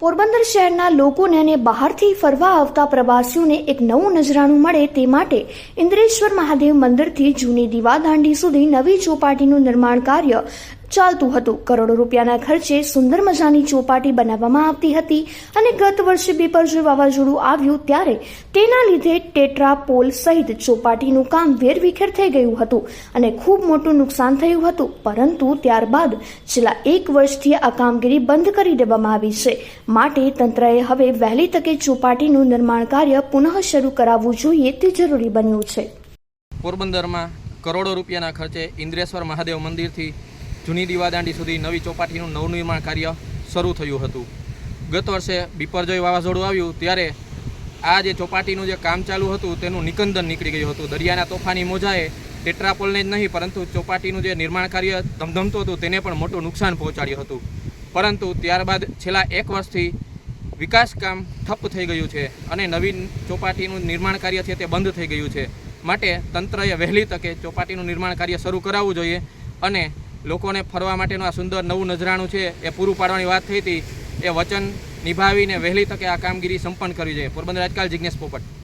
પોરબંદર શહેરના લોકોને અને બહારથી ફરવા આવતા પ્રવાસીઓને એક નવું નજરાણું મળે તે માટે ઇન્દ્રેશ્વર મહાદેવ મંદિરથી જૂની દીવાદાંડી સુધી નવી ચોપાટીનું નિર્માણ કાર્ય ચાલતું હતું. કરોડો રૂપિયાના ખર્ચે સુંદર મજાની ચોપાટી બનાવવામાં આવતી હતી અને ગત વર્ષે બેપરજોય વાવાઝોડું આવ્યું ત્યારે તેના લીધે ટેટ્રા પોલ સહિત ચોપાટીનું કામ વેરવિખેર થઈ ગયું હતું અને ખૂબ મોટું નુકસાન થયું હતું. પરંતુ ત્યારબાદ છેલ્લા એક વર્ષથી આ કામગીરી બંધ કરી દેવામાં આવી છે. માટે તંત્રએ હવે વહેલી તકે ચોપાટીનું નિર્માણ કાર્ય પુનઃ શરૂ કરાવવું જોઈએ તે જરૂરી બન્યું છે. પોરબંદરમાં કરોડો રૂપિયાના ખર્ચે ઇન્દ્રેશ્વર મહાદેવ મંદિરથી જૂની દીવાદાંડી સુધી નવી ચોપાટીનું નવનિર્માણ કાર્ય શરૂ થયું હતું. ગત વર્ષે બિપરજોય વાવાઝોડું આવ્યું ત્યારે આ જે ચોપાટીનું જે કામ ચાલુ હતું તેનું નિકંદન નીકળી ગયું હતું. દરિયાના તોફાની મોજાએ ટેટ્રાપોલને જ નહીં, પરંતુ ચોપાટીનું જે નિર્માણ કાર્ય ધમધમતું હતું તેને પણ મોટું નુકસાન પહોંચાડ્યું હતું. પરંતુ ત્યારબાદ છેલ્લા એક વર્ષથી વિકાસ કામ ઠપ થઈ ગયું છે અને નવીન ચોપાટીનું નિર્માણ કાર્ય છે તે બંધ થઈ ગયું છે. માટે તંત્રએ વહેલી તકે ચોપાટીનું નિર્માણ કાર્ય શરૂ કરાવવું જોઈએ અને લોકોને ફરવા માટેનું આ સુંદર નવું નજરાણું છે એ પૂરું પાડવાની વાત થઈ હતી. એ વચન નિભાવીને વહેલી તકે આ કામગીરી સંપન્ન કરવી જોઈએ પોરબંદર આજકાલ જિજ્ઞેશ પોપટ.